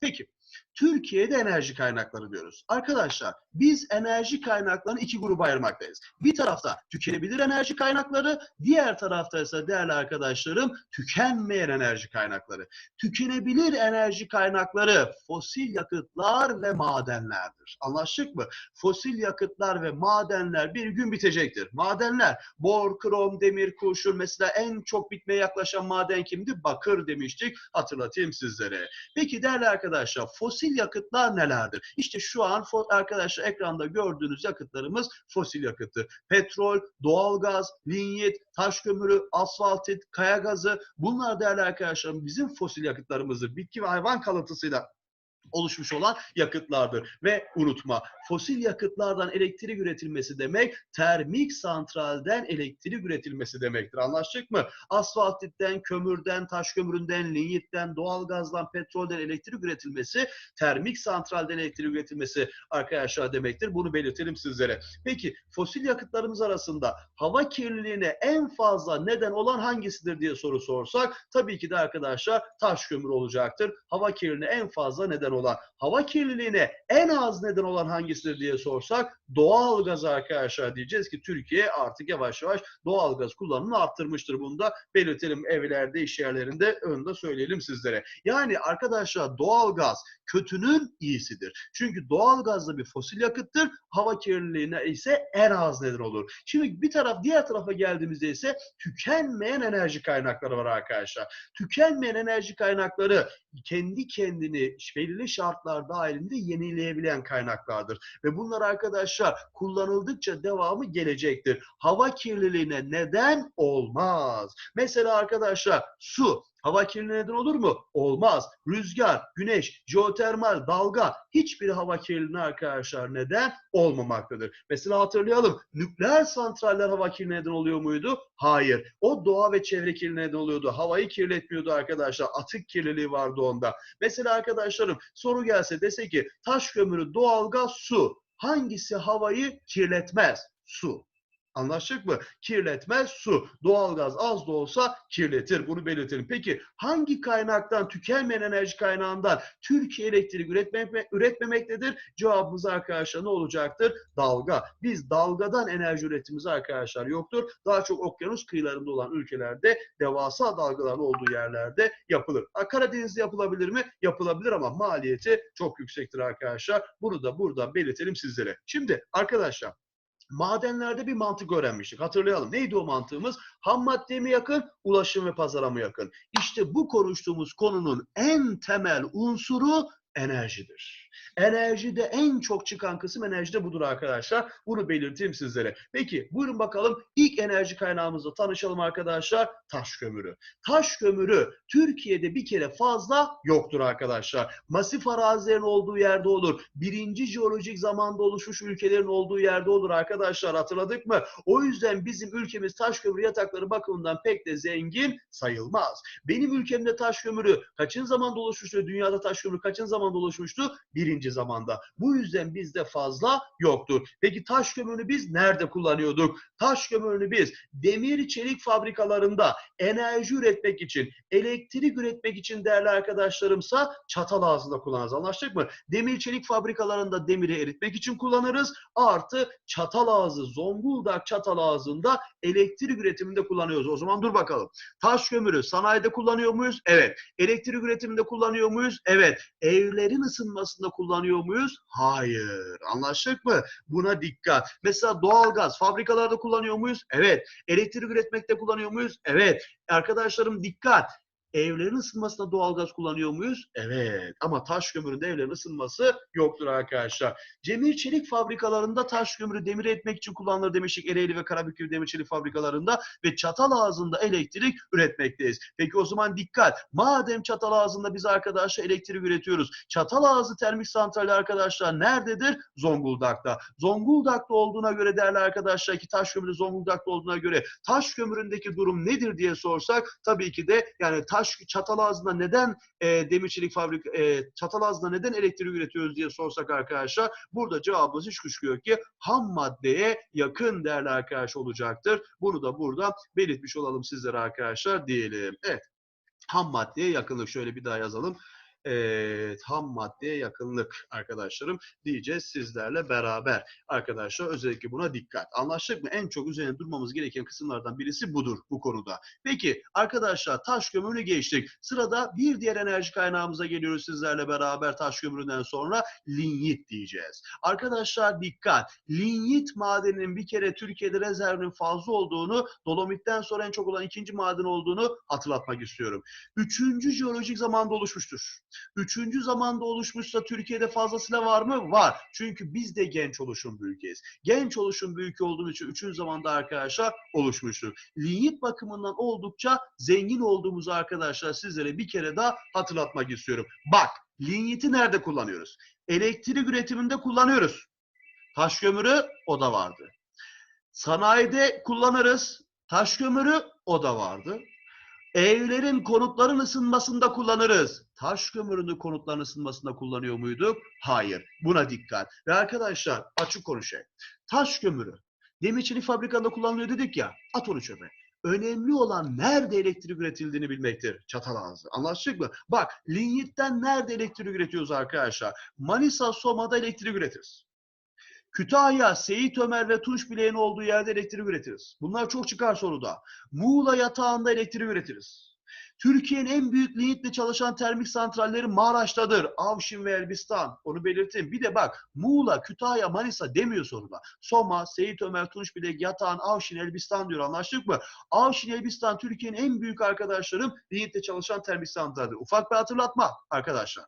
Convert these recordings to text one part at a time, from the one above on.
Peki Türkiye'de enerji kaynakları diyoruz. Arkadaşlar biz enerji kaynaklarını iki gruba ayırmaktayız. Bir tarafta tükenebilir enerji kaynakları, diğer tarafta ise değerli arkadaşlarım tükenmeyen enerji kaynakları. Tükenebilir enerji kaynakları fosil yakıtlar ve madenlerdir. Anlaştık mı? Fosil yakıtlar ve madenler bir gün bitecektir. Madenler bor, krom, demir, kurşun mesela en çok bitmeye yaklaşan maden kimdi? Bakır demiştik. Hatırlatayım sizlere. Peki değerli arkadaşlar fosil yakıtlar nelerdir? İşte şu an arkadaşlar ekranda gördüğünüz yakıtlarımız fosil yakıtı. Petrol, doğalgaz, linyit, taş kömürü, asfaltit, kaya gazı bunlar değerli arkadaşlarım bizim fosil yakıtlarımızdır. Bitki ve hayvan kalıntısıyla oluşmuş olan yakıtlardır. Ve unutma fosil yakıtlardan elektrik üretilmesi demek termik santralden elektrik üretilmesi demektir. Anlaştık mı? Asfaltitten, kömürden, taş kömüründen, linyitten, doğalgazdan, petrolden elektrik üretilmesi termik santralden elektrik üretilmesi arkadaşlar demektir. Bunu belirtelim sizlere. Peki fosil yakıtlarımız arasında hava kirliliğine en fazla neden olan hangisidir diye soru sorsak tabii ki de arkadaşlar taş kömür olacaktır. Hava kirliliğine en fazla neden olan, hava kirliliğine en az neden olan hangisidir diye sorsak doğal gaz arkadaşlar diyeceğiz ki Türkiye artık yavaş yavaş doğal gaz kullanımını arttırmıştır. Bunu da belirtelim evlerde, iş yerlerinde önde söyleyelim sizlere. Yani arkadaşlar doğal gaz kötünün iyisidir. Çünkü doğal gaz da bir fosil yakıttır. Hava kirliliğine ise en az neden olur. Şimdi bir taraf diğer tarafa geldiğimizde ise tükenmeyen enerji kaynakları var arkadaşlar. Tükenmeyen enerji kaynakları kendi kendini belirli şartlar dahilinde yenileyebilen kaynaklardır. Ve bunlar arkadaşlar kullanıldıkça devamı gelecektir. Hava kirliliğine neden olmaz. Mesela arkadaşlar su Hava kirliliği neden olur mu? Olmaz. Rüzgar, güneş, jeotermal, dalga hiçbir hava kirliliğine arkadaşlar neden olmamaktadır. Mesela hatırlayalım nükleer santraller hava kirliliği neden oluyor muydu? Hayır. O doğa ve çevre kirliliği neden oluyordu. Havayı kirletmiyordu arkadaşlar. Atık kirliliği vardı onda. Mesela arkadaşlarım soru gelse dese ki taş kömürü, doğalgaz, su hangisi havayı kirletmez? Su. Anlaştık mı? Kirletmez su. Doğalgaz az da olsa kirletir. Bunu belirtelim. Peki hangi kaynaktan, tükenmeyen enerji kaynağından Türkiye elektrik üretmek, üretmemektedir? Cevabımız arkadaşlar ne olacaktır? Dalga. Biz dalgadan enerji üretimimiz arkadaşlar yoktur. Daha çok okyanus kıyılarında olan ülkelerde devasa dalgaların olduğu yerlerde yapılır. Karadeniz'de yapılabilir mi? Yapılabilir ama maliyeti çok yüksektir arkadaşlar. Bunu da burada belirtelim sizlere. Şimdi arkadaşlar madenlerde bir mantık öğrenmiştik. Hatırlayalım. Neydi o mantığımız? Ham maddeye mi yakın, ulaşım ve pazara mı yakın? İşte bu konuştuğumuz konunun en temel unsuru enerjidir. Enerjide en çok çıkan kısım enerjide budur arkadaşlar. Bunu belirteyim sizlere. Peki buyurun bakalım ilk enerji kaynağımızla tanışalım arkadaşlar. Taş kömürü. Taş kömürü Türkiye'de bir kere fazla yoktur arkadaşlar. Masif arazilerin olduğu yerde olur. Birinci jeolojik zamanda oluşmuş ülkelerin olduğu yerde olur arkadaşlar. Hatırladık mı? O yüzden bizim ülkemiz taş kömürü yatakları bakımından pek de zengin sayılmaz. Benim ülkemde taş kömürü kaçın zamanda oluşmuştu? Dünyada taş kömürü kaçın zamanda oluşmuştu? Birinci zamanda. Bu yüzden bizde fazla yoktur. Peki taş kömürünü biz nerede kullanıyorduk? Taş kömürünü biz demir çelik fabrikalarında enerji üretmek için, elektrik üretmek için değerli arkadaşlarımsa çatal ağzında kullanırız. Anlaştık mı? Demir çelik fabrikalarında demiri eritmek için kullanırız. Artı çatal ağzı, Zonguldak çatal ağzında elektrik üretiminde kullanıyoruz. O zaman dur bakalım. Taş kömürü sanayide kullanıyor muyuz? Evet. Elektrik üretiminde kullanıyor muyuz? Evet. Evlerin ısınmasında kullanıyor muyuz? Hayır. Anlaştık mı? Buna dikkat. Mesela doğalgaz fabrikalarda kullanıyor muyuz? Evet. Elektrik üretmekte kullanıyor muyuz? Evet. Arkadaşlarım dikkat. Evlerin ısınmasında doğalgaz kullanıyor muyuz? Evet. Ama taş kömüründe evlerin ısınması yoktur arkadaşlar. Demir çelik fabrikalarında taş kömürü demir etmek için kullanılır demiştik. Ereğli ve Karabük gibi demir çelik fabrikalarında ve çatal ağzında elektrik üretmekteyiz. Peki o zaman dikkat. Madem çatal ağzında biz arkadaşlar elektrik üretiyoruz. Çatal ağzı termik santrali arkadaşlar nerededir? Zonguldak'ta. Zonguldak'ta olduğuna göre değerli arkadaşlar ki taş kömürü Zonguldak'ta olduğuna göre taş kömüründeki durum nedir diye sorsak tabii ki de yani taş taş Çatalazı'nda neden e, demirçilik fabrik e, Çatalazı'da neden elektrik üretiyoruz diye sorsak arkadaşlar burada cevabımız hiç kuşku yok ki ham maddeye yakın değerli arkadaş olacaktır. Bunu da burada belirtmiş olalım sizlere arkadaşlar diyelim. Evet ham maddeye yakınlık şöyle bir daha yazalım. E, ham maddeye yakınlık arkadaşlarım diyeceğiz sizlerle beraber. Arkadaşlar özellikle buna dikkat. Anlaştık mı? En çok üzerine durmamız gereken kısımlardan birisi budur bu konuda. Peki arkadaşlar taş kömürünü geçtik. Sırada bir diğer enerji kaynağımıza geliyoruz sizlerle beraber taş kömüründen sonra linyit diyeceğiz. Arkadaşlar dikkat. Linyit madeninin bir kere Türkiye'de rezervinin fazla olduğunu, dolomitten sonra en çok olan ikinci maden olduğunu hatırlatmak istiyorum. Üçüncü jeolojik zamanda oluşmuştur. Üçüncü zamanda oluşmuşsa Türkiye'de fazlasıyla var mı? Var. Çünkü biz de genç oluşum bir ülkeyiz. Genç oluşum ülke olduğumuz için üçüncü zamanda arkadaşlar oluşmuştur. Linyit bakımından oldukça zengin olduğumuzu arkadaşlar sizlere bir kere daha hatırlatmak istiyorum. Bak linyiti nerede kullanıyoruz? Elektrik üretiminde kullanıyoruz. Taş kömürü o da vardı. Sanayide kullanırız. Taş kömürü o da vardı. Evlerin konutların ısınmasında kullanırız. Taş kömürünü konutların ısınmasında kullanıyor muyduk? Hayır. Buna dikkat. Ve arkadaşlar açık konuşayım. Taş kömürü. Demir çelik fabrikada kullanılıyor dedik ya. At onu çöpe. Önemli olan nerede elektrik üretildiğini bilmektir. Çatal ağzı. Anlaştık mı? Bak linyitten nerede elektrik üretiyoruz arkadaşlar? Manisa, Soma'da elektrik üretiriz. Kütahya, Seyit Ömer ve Tunç Bileğin olduğu yerde elektrik üretiriz. Bunlar çok çıkar soruda. Muğla yatağında elektrik üretiriz. Türkiye'nin en büyük lignitle çalışan termik santralleri Maraş'tadır. Avşin ve Elbistan. Onu belirteyim. Bir de bak Muğla, Kütahya, Manisa demiyor soruda. Soma, Seyit Ömer, Tunç Bilek, Yatağan, Avşin, Elbistan diyor. Anlaştık mı? Avşin, Elbistan Türkiye'nin en büyük arkadaşlarım lignitle çalışan termik santralleri. Ufak bir hatırlatma arkadaşlar.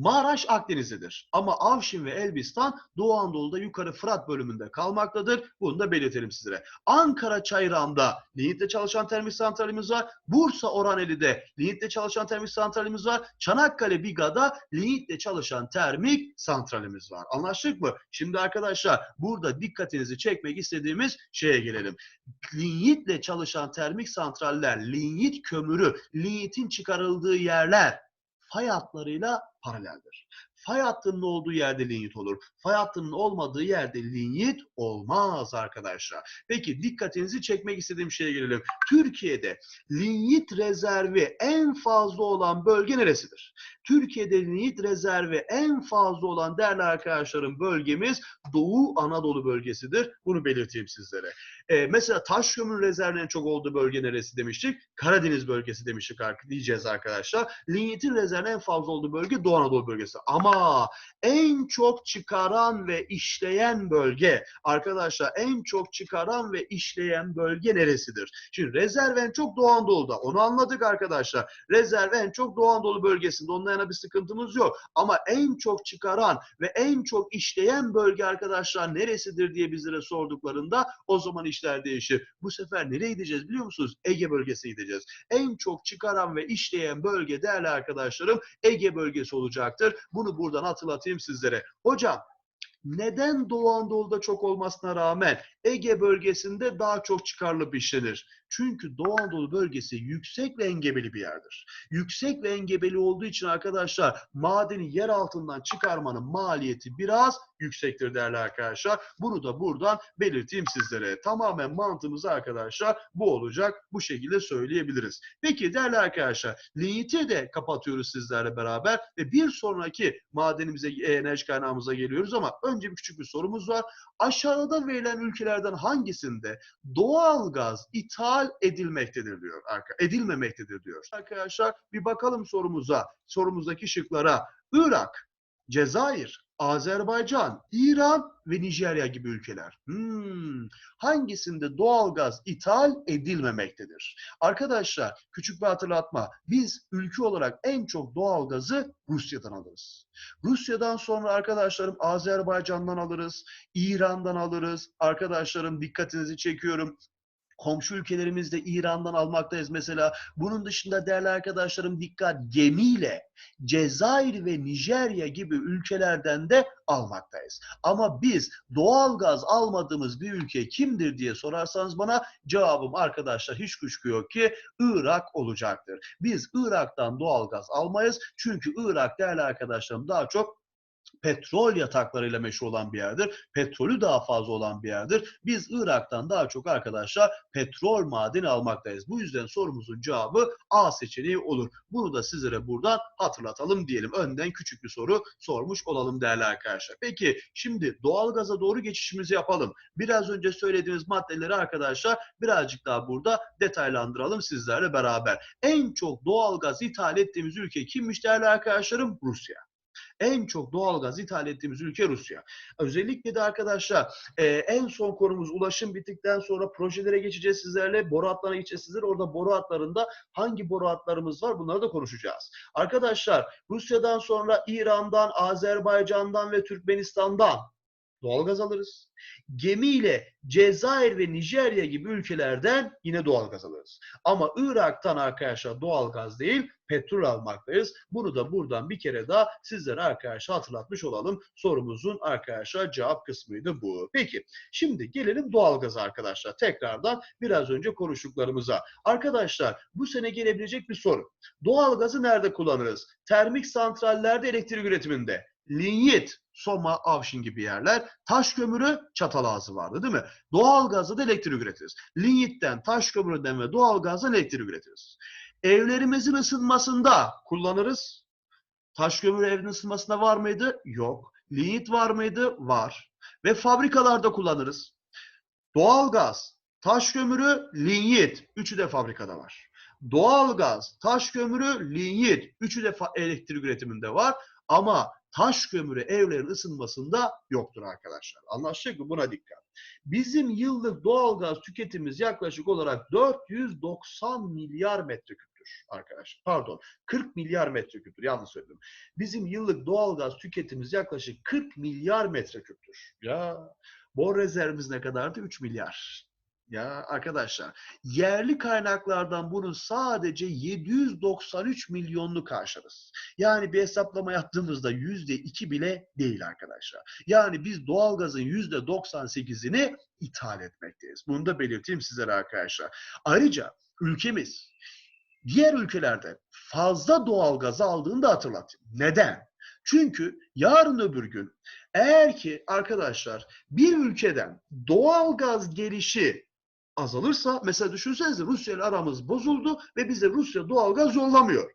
Maraş Akdeniz'dedir. Ama Avşin ve Elbistan Doğu Anadolu'da yukarı Fırat bölümünde kalmaktadır. Bunu da belirtelim sizlere. Ankara Çayırağı'nda lignitle çalışan termik santralimiz var. Bursa Orhaneli'de lignitle çalışan termik santralimiz var. Çanakkale Biga'da lignitle çalışan termik santralimiz var. Anlaştık mı? Şimdi arkadaşlar burada dikkatinizi çekmek istediğimiz şeye gelelim. Lignitle çalışan termik santraller, lignit kömürü, lignitin çıkarıldığı yerler fay hatlarıyla paraleldir. Fay hattının olduğu yerde linyit olur. Fay hattının olmadığı yerde linyit olmaz arkadaşlar. Peki dikkatinizi çekmek istediğim şeye gelelim. Türkiye'de linyit rezervi en fazla olan bölge neresidir? Türkiye'de linyit rezervi en fazla olan değerli arkadaşlarım bölgemiz Doğu Anadolu bölgesidir. Bunu belirteyim sizlere. Ee, mesela taş kömür rezervinin çok olduğu bölge neresi demiştik? Karadeniz bölgesi demiştik diyeceğiz arkadaşlar. Linyitin rezervinin en fazla olduğu bölge Doğu Anadolu bölgesi. Ama en çok çıkaran ve işleyen bölge arkadaşlar en çok çıkaran ve işleyen bölge neresidir? Şimdi rezerv en çok Doğu Anadolu'da. Onu anladık arkadaşlar. Rezerv en çok Doğu Anadolu bölgesinde. Onunla yana bir sıkıntımız yok. Ama en çok çıkaran ve en çok işleyen bölge arkadaşlar neresidir diye bizlere sorduklarında o zaman işler değişir. Bu sefer nereye gideceğiz biliyor musunuz? Ege bölgesine gideceğiz. En çok çıkaran ve işleyen bölge değerli arkadaşlarım Ege bölgesi olacaktır. Bunu buradan hatırlatayım sizlere. Hocam neden Doğu Anadolu'da çok olmasına rağmen Ege bölgesinde daha çok çıkarılıp işlenir? Çünkü Doğu Anadolu bölgesi yüksek ve engebeli bir yerdir. Yüksek ve engebeli olduğu için arkadaşlar madeni yer altından çıkarmanın maliyeti biraz yüksektir değerli arkadaşlar. Bunu da buradan belirteyim sizlere. Tamamen mantığımız arkadaşlar bu olacak. Bu şekilde söyleyebiliriz. Peki değerli arkadaşlar linyiti de kapatıyoruz sizlerle beraber ve bir sonraki madenimize, enerji kaynağımıza geliyoruz ama önce bir küçük bir sorumuz var. Aşağıda verilen ülkelerden hangisinde doğal gaz ithal edilmektedir diyor. Edilmemektedir diyor. Arkadaşlar bir bakalım sorumuza. Sorumuzdaki şıklara. Irak, Cezayir, Azerbaycan, İran ve Nijerya gibi ülkeler. Hmm, hangisinde doğalgaz ithal edilmemektedir? Arkadaşlar küçük bir hatırlatma. Biz ülke olarak en çok doğalgazı Rusya'dan alırız. Rusya'dan sonra arkadaşlarım Azerbaycan'dan alırız, İran'dan alırız. Arkadaşlarım dikkatinizi çekiyorum komşu ülkelerimizde İran'dan almaktayız mesela. Bunun dışında değerli arkadaşlarım dikkat gemiyle Cezayir ve Nijerya gibi ülkelerden de almaktayız. Ama biz doğal gaz almadığımız bir ülke kimdir diye sorarsanız bana cevabım arkadaşlar hiç kuşku yok ki Irak olacaktır. Biz Irak'tan doğal gaz almayız çünkü Irak değerli arkadaşlarım daha çok petrol yataklarıyla meşhur olan bir yerdir. Petrolü daha fazla olan bir yerdir. Biz Irak'tan daha çok arkadaşlar petrol madeni almaktayız. Bu yüzden sorumuzun cevabı A seçeneği olur. Bunu da sizlere buradan hatırlatalım diyelim. Önden küçük bir soru sormuş olalım değerli arkadaşlar. Peki şimdi doğalgaza doğru geçişimizi yapalım. Biraz önce söylediğimiz maddeleri arkadaşlar birazcık daha burada detaylandıralım sizlerle beraber. En çok doğalgaz ithal ettiğimiz ülke kimmiş değerli arkadaşlarım? Rusya. En çok doğalgaz ithal ettiğimiz ülke Rusya. Özellikle de arkadaşlar e, en son konumuz ulaşım bittikten sonra projelere geçeceğiz sizlerle. Boru hatlarına geçeceğiz sizlerle. Orada boru hatlarında hangi boru hatlarımız var bunları da konuşacağız. Arkadaşlar Rusya'dan sonra İran'dan, Azerbaycan'dan ve Türkmenistan'dan doğalgaz alırız. Gemiyle Cezayir ve Nijerya gibi ülkelerden yine doğalgaz alırız. Ama Irak'tan arkadaşlar doğalgaz değil petrol almaktayız. Bunu da buradan bir kere daha sizlere arkadaşlar hatırlatmış olalım. Sorumuzun arkadaşlar cevap kısmıydı bu. Peki şimdi gelelim doğalgaza arkadaşlar. Tekrardan biraz önce konuştuklarımıza. Arkadaşlar bu sene gelebilecek bir soru. Doğalgazı nerede kullanırız? Termik santrallerde elektrik üretiminde. Linyit, Soma, Avşin gibi yerler. Taş kömürü Çatalazı vardı değil mi? Doğalgazla da elektrik üretiriz. Linyitten, taş kömüründen ve doğalgazdan elektrik üretiriz. Evlerimizin ısınmasında kullanırız. Taş kömürü evin ısınmasında var mıydı? Yok. Linyit var mıydı? Var. Ve fabrikalarda kullanırız. Doğalgaz, taş kömürü, linyit. Üçü de fabrikada var. Doğalgaz, taş kömürü, linyit. Üçü de elektrik üretiminde var. Ama taş kömürü evlerin ısınmasında yoktur arkadaşlar. Anlaştık mı? Buna dikkat. Bizim yıllık doğalgaz tüketimimiz yaklaşık olarak 490 milyar metreküptür arkadaşlar. Pardon 40 milyar metreküptür. Yanlış söyledim. Bizim yıllık doğalgaz tüketimimiz yaklaşık 40 milyar metreküptür. Ya bor rezervimiz ne kadardı? 3 milyar. Ya arkadaşlar yerli kaynaklardan bunun sadece 793 milyonunu karşılarız. Yani bir hesaplama yaptığımızda yüzde iki bile değil arkadaşlar. Yani biz doğalgazın yüzde 98'ini ithal etmekteyiz. Bunu da belirteyim sizlere arkadaşlar. Ayrıca ülkemiz diğer ülkelerde fazla doğalgaz aldığını da hatırlatayım. Neden? Çünkü yarın öbür gün eğer ki arkadaşlar bir ülkeden doğalgaz gelişi azalırsa mesela düşünsenize Rusya ile aramız bozuldu ve bize Rusya doğalgaz yollamıyor.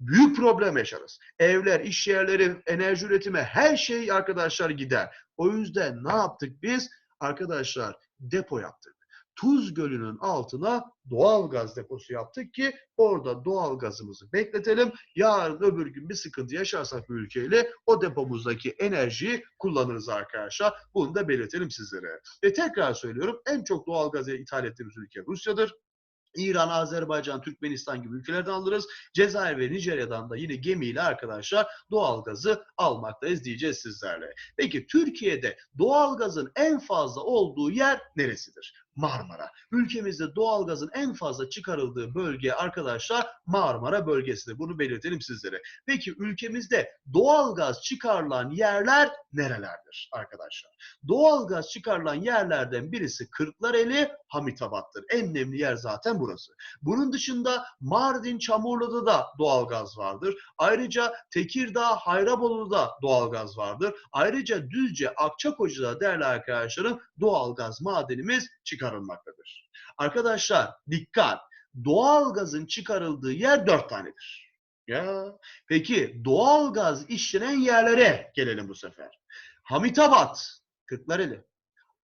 Büyük problem yaşarız. Evler, iş yerleri, enerji üretimi her şey arkadaşlar gider. O yüzden ne yaptık biz? Arkadaşlar depo yaptık. Tuz Gölü'nün altına doğal gaz deposu yaptık ki orada doğal gazımızı bekletelim. Yarın öbür gün bir sıkıntı yaşarsak bir ülkeyle o depomuzdaki enerjiyi kullanırız arkadaşlar. Bunu da belirtelim sizlere. Ve tekrar söylüyorum en çok doğal gazı ithal ettiğimiz ülke Rusya'dır. İran, Azerbaycan, Türkmenistan gibi ülkelerden alırız. Cezayir ve Nijerya'dan da yine gemiyle arkadaşlar doğalgazı almaktayız diyeceğiz sizlerle. Peki Türkiye'de doğalgazın en fazla olduğu yer neresidir? Marmara. Ülkemizde doğalgazın en fazla çıkarıldığı bölge arkadaşlar Marmara bölgesidir. Bunu belirtelim sizlere. Peki ülkemizde doğalgaz çıkarılan yerler nerelerdir arkadaşlar? Doğalgaz çıkarılan yerlerden birisi Kırklareli, Hamitabat'tır. En önemli yer zaten burası. Bunun dışında Mardin, Çamurlu'da da doğalgaz vardır. Ayrıca Tekirdağ, Hayrabolu'da doğalgaz vardır. Ayrıca Düzce, Akçakoca'da değerli arkadaşlarım doğalgaz madenimiz çıkarılmaktadır. Arkadaşlar dikkat! Doğalgazın çıkarıldığı yer dört tanedir. Ya peki doğalgaz işlenen yerlere gelelim bu sefer. Hamitabat, Kırklareli,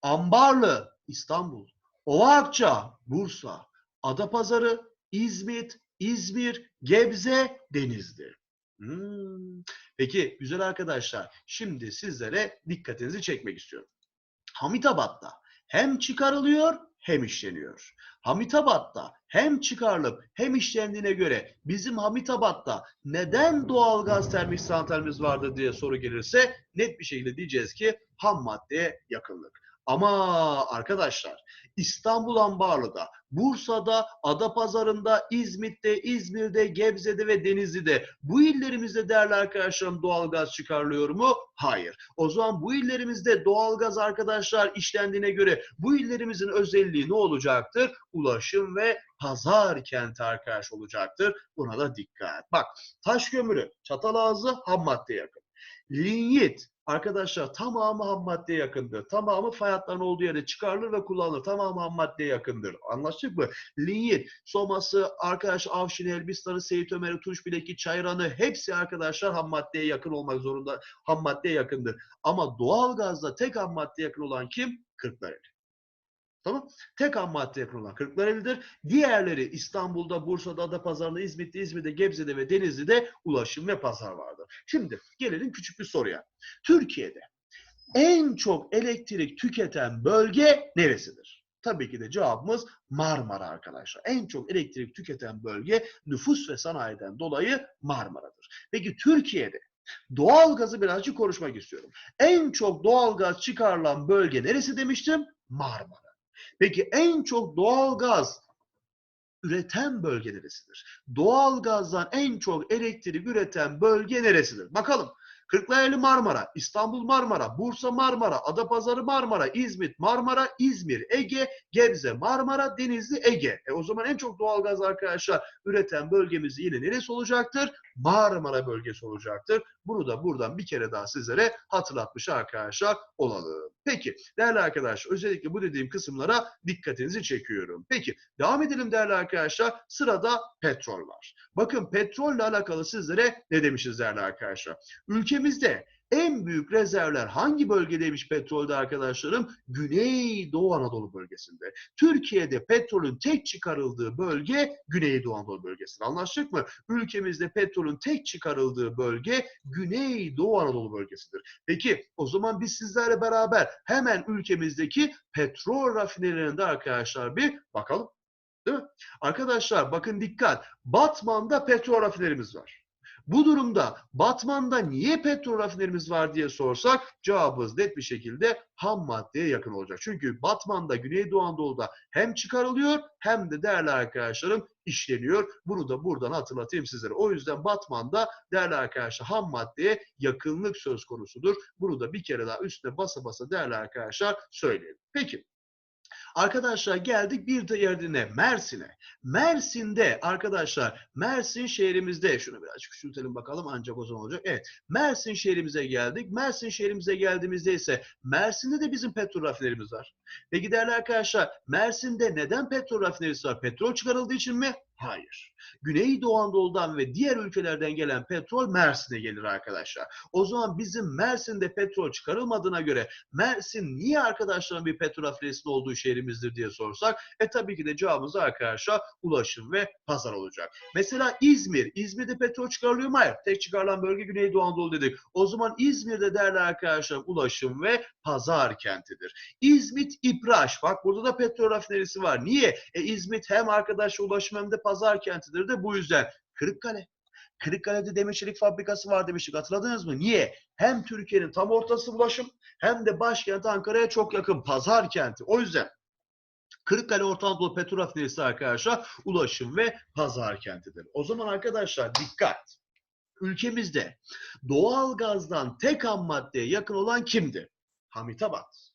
Ambarlı, İstanbul, Ovaakça, Bursa, Adapazarı, İzmit, İzmir, Gebze, Denizli. Hmm. Peki güzel arkadaşlar şimdi sizlere dikkatinizi çekmek istiyorum. Hamitabat'ta hem çıkarılıyor hem işleniyor. Hamitabat'ta hem çıkarılıp hem işlendiğine göre bizim Hamitabat'ta neden doğalgaz termik santralimiz vardı diye soru gelirse net bir şekilde diyeceğiz ki ham maddeye yakınlık. Ama arkadaşlar İstanbul Ambarlı'da, Bursa'da, Adapazarı'nda, İzmit'te, İzmir'de, Gebze'de ve Denizli'de bu illerimizde değerli arkadaşlarım doğalgaz çıkarılıyor mu? Hayır. O zaman bu illerimizde doğalgaz arkadaşlar işlendiğine göre bu illerimizin özelliği ne olacaktır? Ulaşım ve pazar kenti arkadaş olacaktır. Buna da dikkat. Bak taş kömürü, çatal ağzı ham madde yakın. Linyit arkadaşlar tamamı ham maddeye yakındır. Tamamı fay hatlarının olduğu yerde çıkarılır ve kullanılır. Tamamı ham maddeye yakındır. Anlaştık mı? Linyit, soması, arkadaş Avşin, Elbistan'ı, Seyit Ömer'i, Tunç Bileki, Çayran'ı hepsi arkadaşlar ham maddeye yakın olmak zorunda. Ham maddeye yakındır. Ama doğalgazda tek ham maddeye yakın olan kim? Kırklareli. Tamam. Tek ham madde yakın olan Kırklareli'dir. Diğerleri İstanbul'da, Bursa'da, Adapazarı'nda, İzmit'te, İzmir'de, Gebze'de ve Denizli'de ulaşım ve pazar vardır. Şimdi gelelim küçük bir soruya. Türkiye'de en çok elektrik tüketen bölge neresidir? Tabii ki de cevabımız Marmara arkadaşlar. En çok elektrik tüketen bölge nüfus ve sanayiden dolayı Marmara'dır. Peki Türkiye'de doğalgazı birazcık konuşmak istiyorum. En çok doğalgaz çıkarılan bölge neresi demiştim? Marmara. Peki en çok doğalgaz üreten bölge neresidir? Doğalgazdan en çok elektrik üreten bölge neresidir? Bakalım. Kırklareli Marmara, İstanbul Marmara, Bursa Marmara, Adapazarı Marmara, İzmit Marmara, İzmir Ege, Gebze Marmara, Denizli Ege. E o zaman en çok doğalgaz arkadaşlar üreten bölgemiz yine neresi olacaktır? Marmara bölgesi olacaktır. Bunu da buradan bir kere daha sizlere hatırlatmış arkadaşlar olalım. Peki değerli arkadaşlar özellikle bu dediğim kısımlara dikkatinizi çekiyorum. Peki devam edelim değerli arkadaşlar. Sırada petrol var. Bakın petrolle alakalı sizlere ne demişiz değerli arkadaşlar? Ülkemizde en büyük rezervler hangi bölgedeymiş petrolde arkadaşlarım? Güneydoğu Anadolu bölgesinde. Türkiye'de petrolün tek çıkarıldığı bölge Güneydoğu Anadolu bölgesidir. Anlaştık mı? Ülkemizde petrolün tek çıkarıldığı bölge Güneydoğu Anadolu bölgesidir. Peki o zaman biz sizlerle beraber hemen ülkemizdeki petrol rafinerilerinde arkadaşlar bir bakalım. Değil mi? Arkadaşlar bakın dikkat. Batman'da petrol rafinerimiz var. Bu durumda Batman'da niye petrol rafinerimiz var diye sorsak cevabımız net bir şekilde ham maddeye yakın olacak. Çünkü Batman'da Güneydoğu Anadolu'da hem çıkarılıyor hem de değerli arkadaşlarım işleniyor. Bunu da buradan hatırlatayım sizlere. O yüzden Batman'da değerli arkadaşlar ham maddeye yakınlık söz konusudur. Bunu da bir kere daha üstüne basa basa değerli arkadaşlar söyleyelim. Peki Arkadaşlar geldik bir diğerine Mersin'e. Mersin'de arkadaşlar Mersin şehrimizde şunu biraz küçültelim bakalım ancak o zaman olacak. Evet Mersin şehrimize geldik. Mersin şehrimize geldiğimizde ise Mersin'de de bizim petrol rafinerimiz var. Peki değerli arkadaşlar Mersin'de neden petrol rafinerisi var? Petrol çıkarıldığı için mi? Hayır. Güneydoğu Anadolu'dan ve diğer ülkelerden gelen petrol Mersin'e gelir arkadaşlar. O zaman bizim Mersin'de petrol çıkarılmadığına göre Mersin niye arkadaşların bir petrol rafinerisinin olduğu şehrimizdir diye sorsak e tabii ki de cevabımız arkadaşlar ulaşım ve pazar olacak. Mesela İzmir. İzmir'de petrol çıkarılıyor mu? Hayır. Tek çıkarılan bölge Güneydoğu Anadolu dedik. O zaman İzmir'de değerli arkadaşlar ulaşım ve pazar kentidir. İzmit İpraş. Bak burada da petrol rafinerisi var. Niye? E İzmit hem arkadaşlar ulaşım hem de pazar kentidir de bu yüzden. Kırıkkale. Kırıkkale'de demir çelik fabrikası var demiştik hatırladınız mı? Niye? Hem Türkiye'nin tam ortası ulaşım hem de başkent Ankara'ya çok yakın pazar kenti. O yüzden Kırıkkale Orta Anadolu Petrol Rafinerisi arkadaşlar ulaşım ve pazar kentidir. O zaman arkadaşlar dikkat. Ülkemizde doğal gazdan tek ham maddeye yakın olan kimdi? Hamitabat.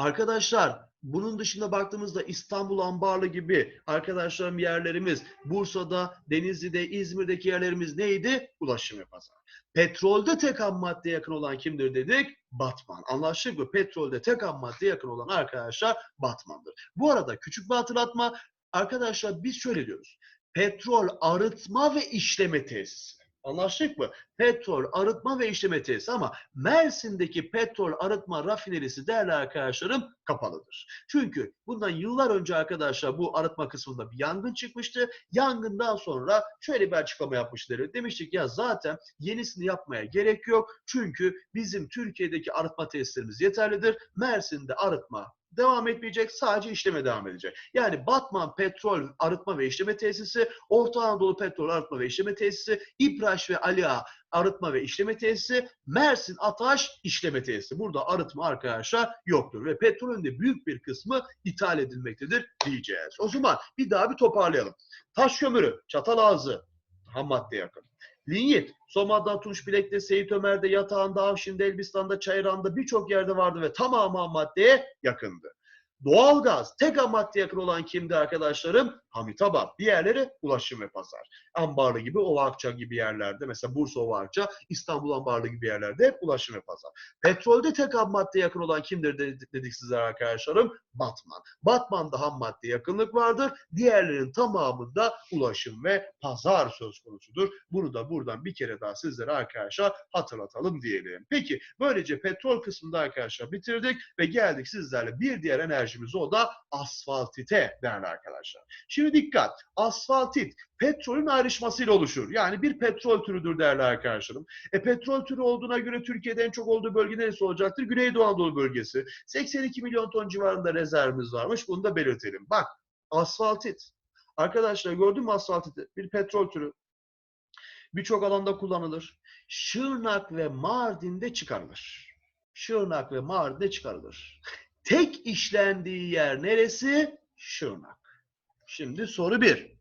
Arkadaşlar bunun dışında baktığımızda İstanbul Ambarlı gibi arkadaşlarım yerlerimiz Bursa'da, Denizli'de, İzmir'deki yerlerimiz neydi? Ulaşım ve pazar. Petrolde tek ham maddeye yakın olan kimdir dedik? Batman. Anlaştık mı? Petrolde tek ham maddeye yakın olan arkadaşlar Batman'dır. Bu arada küçük bir hatırlatma. Arkadaşlar biz şöyle diyoruz. Petrol arıtma ve işleme tesisi. Anlaştık mı? Petrol arıtma ve işleme tesisi ama Mersin'deki petrol arıtma rafinerisi değerli arkadaşlarım kapalıdır. Çünkü bundan yıllar önce arkadaşlar bu arıtma kısmında bir yangın çıkmıştı. Yangından sonra şöyle bir açıklama yapmışlar. Demiştik ya zaten yenisini yapmaya gerek yok. Çünkü bizim Türkiye'deki arıtma tesislerimiz yeterlidir. Mersin'de arıtma devam etmeyecek. Sadece işleme devam edecek. Yani Batman Petrol Arıtma ve İşleme Tesisi, Orta Anadolu Petrol Arıtma ve İşleme Tesisi, İpraş ve Aliağa Arıtma ve İşleme Tesisi, Mersin Ataş İşleme Tesisi. Burada arıtma arkadaşlar yoktur ve petrolün de büyük bir kısmı ithal edilmektedir diyeceğiz. O zaman bir daha bir toparlayalım. Taş kömürü, Çatalazı, ham madde yakın. Linyit, Soma'da, Tunçbilek'te, Seyit Ömer'de, Yatağan'da, Avşin'de, Elbistan'da, Çayran'da birçok yerde vardı ve tamamı ham maddeye yakındı. Doğalgaz tek ham maddeye yakın olan kimdi arkadaşlarım? Hamitabat. Diğerleri ulaşım ve pazar. Ambarlı gibi, Ovakça gibi yerlerde mesela Bursa Ovakça, İstanbul Ambarlı gibi yerlerde hep ulaşım ve pazar. Petrolde tek ham madde yakın olan kimdir dedik, sizlere arkadaşlarım? Batman. Batman'da ham madde yakınlık vardır. Diğerlerinin tamamında ulaşım ve pazar söz konusudur. Bunu da buradan bir kere daha sizlere arkadaşlar hatırlatalım diyelim. Peki böylece petrol kısmında arkadaşlar bitirdik ve geldik sizlerle bir diğer enerjimiz o da asfaltite değerli arkadaşlar. Şimdi dikkat. Asfaltit petrolün ayrışmasıyla oluşur. Yani bir petrol türüdür değerli arkadaşlarım. E petrol türü olduğuna göre Türkiye'de en çok olduğu bölge neresi olacaktır? Güneydoğu Anadolu bölgesi. 82 milyon ton civarında rezervimiz varmış. Bunu da belirtelim. Bak asfaltit. Arkadaşlar gördün mü asfaltiti? Bir petrol türü. Birçok alanda kullanılır. Şırnak ve Mardin'de çıkarılır. Şırnak ve Mardin'de çıkarılır. Tek işlendiği yer neresi? Şırnak. Şimdi soru bir.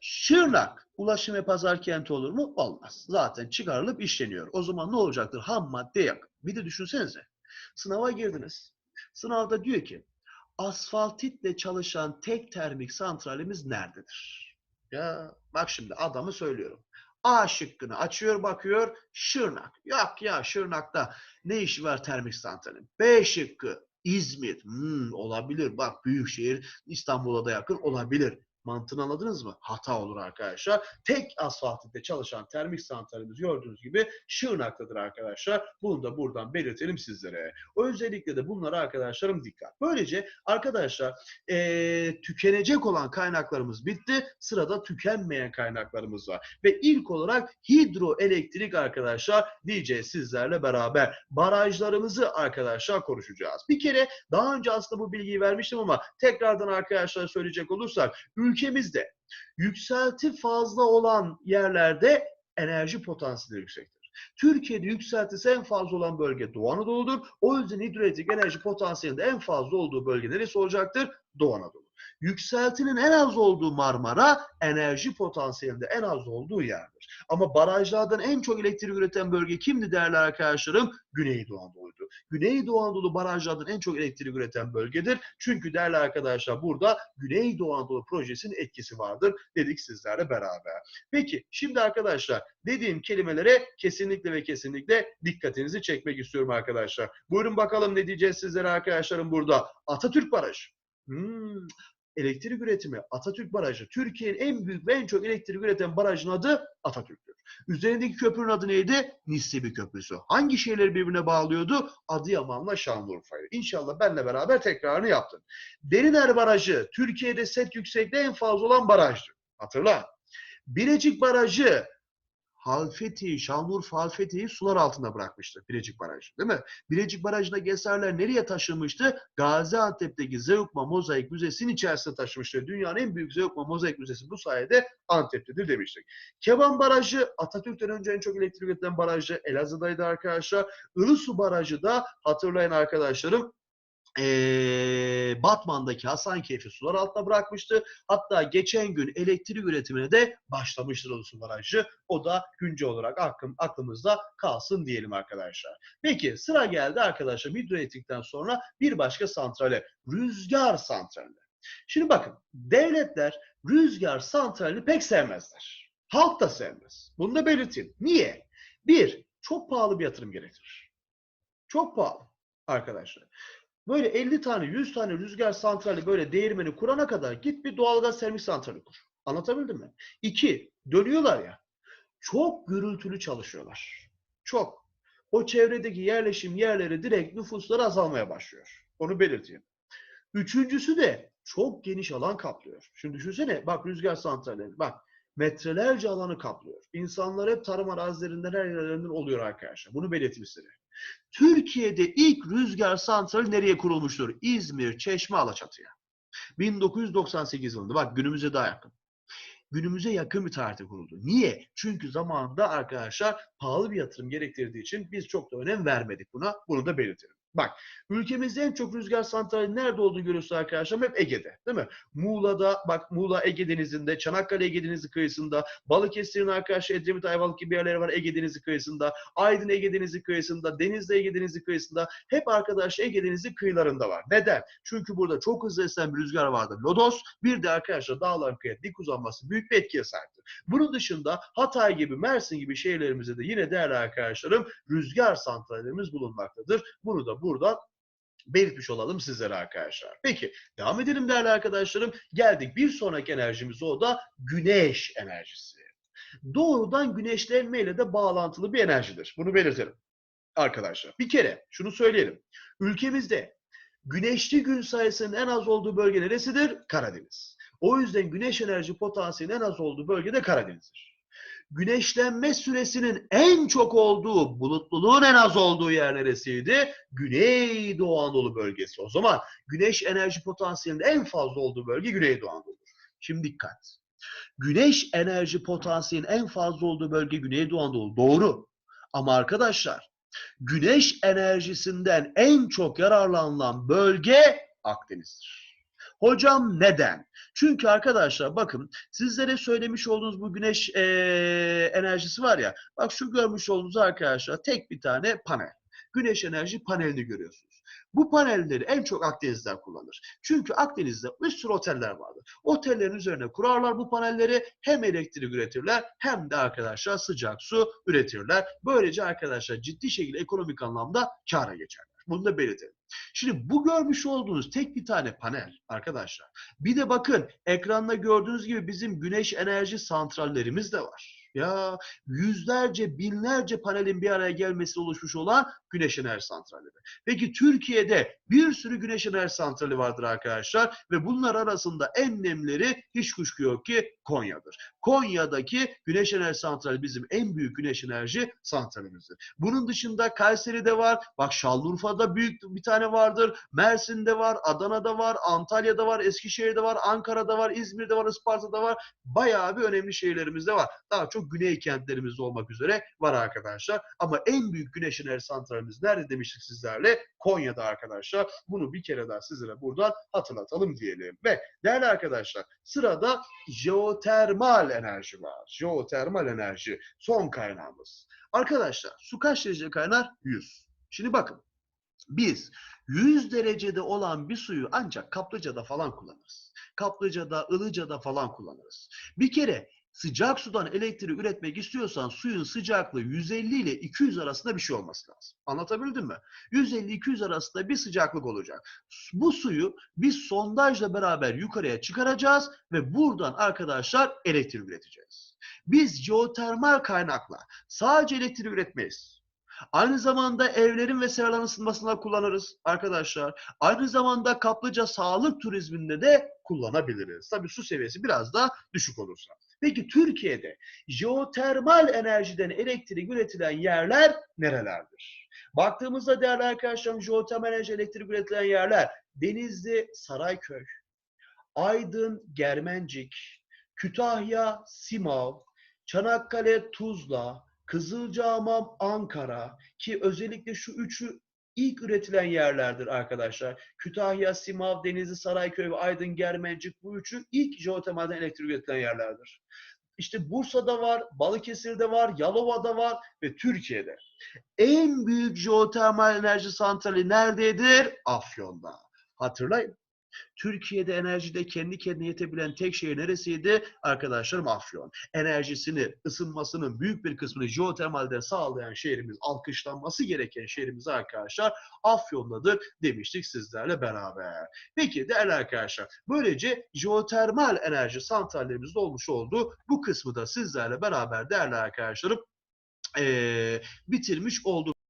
Şırnak ulaşım ve pazar kenti olur mu? Olmaz. Zaten çıkarılıp işleniyor. O zaman ne olacaktır? Ham madde yakın. Bir de düşünsenize. Sınava girdiniz. Sınavda diyor ki asfaltitle çalışan tek termik santralimiz nerededir? Ya bak şimdi adamı söylüyorum. A şıkkını açıyor bakıyor Şırnak. Yok ya Şırnak'ta ne işi var termik santralin? B şıkkı İzmir. Hmm, olabilir. Bak büyükşehir İstanbul'a da yakın olabilir. Mantığını anladınız mı? Hata olur arkadaşlar. Tek asfaltitte çalışan termik santralimiz gördüğünüz gibi Şırnak'tadır arkadaşlar. Bunu da buradan belirtelim sizlere. Özellikle de bunlara arkadaşlarım dikkat. Böylece arkadaşlar eee, tükenecek olan kaynaklarımız bitti. Sırada tükenmeyen kaynaklarımız var. Ve ilk olarak hidroelektrik arkadaşlar diyeceğiz sizlerle beraber. Barajlarımızı arkadaşlar konuşacağız. Bir kere daha önce aslında bu bilgiyi vermiştim ama tekrardan arkadaşlar söyleyecek olursak ülkemizde yükselti fazla olan yerlerde enerji potansiyeli yüksektir. Türkiye'de yükseltisi en fazla olan bölge Doğu Anadolu'dur. O yüzden hidroelektrik enerji potansiyelinde en fazla olduğu bölge neresi olacaktır? Doğu Anadolu. Yükseltinin en az olduğu Marmara, enerji potansiyelinde en az olduğu yerdir. Ama barajlardan en çok elektrik üreten bölge kimdi değerli arkadaşlarım? Güneydoğu Anadolu'ydu. Güneydoğu Anadolu barajlardan en çok elektrik üreten bölgedir. Çünkü değerli arkadaşlar burada Güneydoğu Anadolu projesinin etkisi vardır dedik sizlerle beraber. Peki şimdi arkadaşlar dediğim kelimelere kesinlikle ve kesinlikle dikkatinizi çekmek istiyorum arkadaşlar. Buyurun bakalım ne diyeceğiz sizlere arkadaşlarım burada. Atatürk Barajı. Hmm, elektrik üretimi Atatürk Barajı. Türkiye'nin en büyük ve en çok elektrik üreten barajın adı Atatürk'tür. Üzerindeki köprünün adı neydi? Nissebi Köprüsü. Hangi şehirleri birbirine bağlıyordu? Adıyaman'la Şanlıurfa'yı. İnşallah benle beraber tekrarını yaptın. Deriner Barajı Türkiye'de set yüksekliği en fazla olan barajdır. Hatırla. Birecik Barajı Halfeti, Şanlıurfa Halfeti'yi sular altında bırakmıştı Birecik Barajı değil mi? Birecik Barajı'na Geserler nereye taşınmıştı? Gaziantep'teki Zeugma Mozaik Müzesi'nin içerisine taşımıştı. Dünyanın en büyük Zeugma Mozaik Müzesi bu sayede Antep'tedir demiştik. Keban Barajı Atatürk'ten önce en çok elektrik üreten barajı Elazığ'daydı arkadaşlar. Ilısu Barajı da hatırlayın arkadaşlarım eee, Batman'daki Hasankeyf'i sular altına bırakmıştı. Hatta geçen gün elektrik üretimine de başlamıştır Ilısu Barajı. O da güncel olarak aklım, aklımızda kalsın diyelim arkadaşlar. Peki sıra geldi arkadaşlar hidroelektrikten sonra bir başka santrale. Rüzgar santrali. Şimdi bakın devletler rüzgar santralini pek sevmezler. Halk da sevmez. Bunu da belirteyim. Niye? Bir, çok pahalı bir yatırım gerektirir. Çok pahalı arkadaşlar. Böyle 50 tane 100 tane rüzgar santrali böyle değirmeni kurana kadar git bir doğalgaz termik santrali kur. Anlatabildim mi? İki, dönüyorlar ya. Çok gürültülü çalışıyorlar. Çok. O çevredeki yerleşim yerleri direkt nüfusları azalmaya başlıyor. Onu belirteyim. Üçüncüsü de çok geniş alan kaplıyor. Şimdi düşünsene bak rüzgar santralleri bak metrelerce alanı kaplıyor. İnsanlar hep tarım arazilerinden her yerlerinden oluyor arkadaşlar. Bunu belirteyim size. Türkiye'de ilk rüzgar santrali nereye kurulmuştur? İzmir, Çeşme, Alaçatı'ya. 1998 yılında. Bak günümüze daha yakın. Günümüze yakın bir tarihte kuruldu. Niye? Çünkü zamanında arkadaşlar pahalı bir yatırım gerektirdiği için biz çok da önem vermedik buna. Bunu da belirtelim. Bak ülkemizde en çok rüzgar santrali nerede olduğunu görüyorsunuz arkadaşlar hep Ege'de değil mi? Muğla'da bak Muğla Ege Denizi'nde, Çanakkale Ege Denizi kıyısında, Balıkesir'in arkadaşlar Edremit Ayvalık gibi yerleri var Ege Denizi kıyısında, Aydın Ege Denizi kıyısında, Denizli Ege Denizi kıyısında hep arkadaşlar Ege Denizi kıyılarında var. Neden? Çünkü burada çok hızlı esen bir rüzgar vardır. Lodos bir de arkadaşlar dağların kıyıya dik uzanması büyük bir etkiye sahiptir. Bunun dışında Hatay gibi, Mersin gibi şehirlerimizde de yine değerli arkadaşlarım rüzgar santrallerimiz bulunmaktadır. Bunu da buradan belirtmiş olalım sizlere arkadaşlar. Peki devam edelim değerli arkadaşlarım. Geldik bir sonraki enerjimiz o da güneş enerjisi. Doğrudan güneşlenmeyle de bağlantılı bir enerjidir. Bunu belirtelim arkadaşlar. Bir kere şunu söyleyelim. Ülkemizde güneşli gün sayısının en az olduğu bölge neresidir? Karadeniz. O yüzden güneş enerji potansiyelinin en az olduğu bölge de Karadeniz'dir. Güneşlenme süresinin en çok olduğu, bulutluluğun en az olduğu yer neresiydi? Güneydoğu Anadolu bölgesi. O zaman güneş enerji potansiyelinin en fazla olduğu bölge Güneydoğu Anadolu'dur. Şimdi dikkat. Güneş enerji potansiyelinin en fazla olduğu bölge Güneydoğu Anadolu. Doğru. Ama arkadaşlar güneş enerjisinden en çok yararlanılan bölge Akdeniz'dir. Hocam neden? Çünkü arkadaşlar bakın sizlere söylemiş olduğunuz bu güneş eee, enerjisi var ya. Bak şu görmüş olduğunuz arkadaşlar tek bir tane panel. Güneş enerji panelini görüyorsunuz. Bu panelleri en çok Akdenizler kullanır. Çünkü Akdeniz'de bir sürü oteller vardır. Otellerin üzerine kurarlar bu panelleri. Hem elektrik üretirler hem de arkadaşlar sıcak su üretirler. Böylece arkadaşlar ciddi şekilde ekonomik anlamda kâra geçerler. Bunu da belirtelim. Şimdi bu görmüş olduğunuz tek bir tane panel arkadaşlar. Bir de bakın ekranda gördüğünüz gibi bizim güneş enerji santrallerimiz de var. Ya yüzlerce, binlerce panelin bir araya gelmesiyle oluşmuş olan güneş enerji santralleri. Peki Türkiye'de bir sürü güneş enerji santrali vardır arkadaşlar ve bunlar arasında en nemleri hiç kuşku yok ki Konya'dır. Konya'daki güneş enerji santrali bizim en büyük güneş enerji santralimizdir. Bunun dışında Kayseri'de var, bak Şanlıurfa'da büyük bir tane vardır, Mersin'de var, Adana'da var, Antalya'da var, Eskişehir'de var, Ankara'da var, İzmir'de var, Isparta'da var. Bayağı bir önemli şehirlerimizde var. Daha çok güney kentlerimizde olmak üzere var arkadaşlar. Ama en büyük güneş enerji santralimiz nerede demiştik sizlerle? Konya'da arkadaşlar. Bunu bir kere daha sizlere buradan hatırlatalım diyelim. Ve değerli arkadaşlar sırada jeotermal enerji var. Jeotermal enerji son kaynağımız. Arkadaşlar su kaç derece kaynar? 100. Şimdi bakın biz 100 derecede olan bir suyu ancak kaplıcada falan kullanırız. Kaplıcada, ılıcada falan kullanırız. Bir kere sıcak sudan elektriği üretmek istiyorsan suyun sıcaklığı 150 ile 200 arasında bir şey olması lazım. Anlatabildim mi? 150-200 arasında bir sıcaklık olacak. Bu suyu biz sondajla beraber yukarıya çıkaracağız ve buradan arkadaşlar elektrik üreteceğiz. Biz jeotermal kaynakla sadece elektrik üretmeyiz. Aynı zamanda evlerin ve seraların ısınmasında kullanırız arkadaşlar. Aynı zamanda kaplıca sağlık turizminde de kullanabiliriz. Tabii su seviyesi biraz daha düşük olursa. Peki Türkiye'de jeotermal enerjiden elektrik üretilen yerler nerelerdir? Baktığımızda değerli arkadaşlarım jeotermal enerji elektrik üretilen yerler Denizli, Sarayköy, Aydın, Germencik, Kütahya, Simav, Çanakkale, Tuzla, Kızılcahamam, Ankara ki özellikle şu üçü ilk üretilen yerlerdir arkadaşlar. Kütahya, Simav, Denizli, Sarayköy ve Aydın, Germencik bu üçü ilk jeotermalden elektrik üretilen yerlerdir. İşte Bursa'da var, Balıkesir'de var, Yalova'da var ve Türkiye'de. En büyük jeotermal enerji santrali nerededir? Afyon'da. Hatırlayın. Türkiye'de enerjide kendi kendine yetebilen tek şehir neresiydi? Arkadaşlarım Afyon. Enerjisini, ısınmasının büyük bir kısmını jeotermalden sağlayan şehrimiz, alkışlanması gereken şehrimiz arkadaşlar Afyon'dadır demiştik sizlerle beraber. Peki değerli arkadaşlar, böylece jeotermal enerji santrallerimizde olmuş olduğu bu kısmı da sizlerle beraber değerli arkadaşlarım eee, bitirmiş olduk.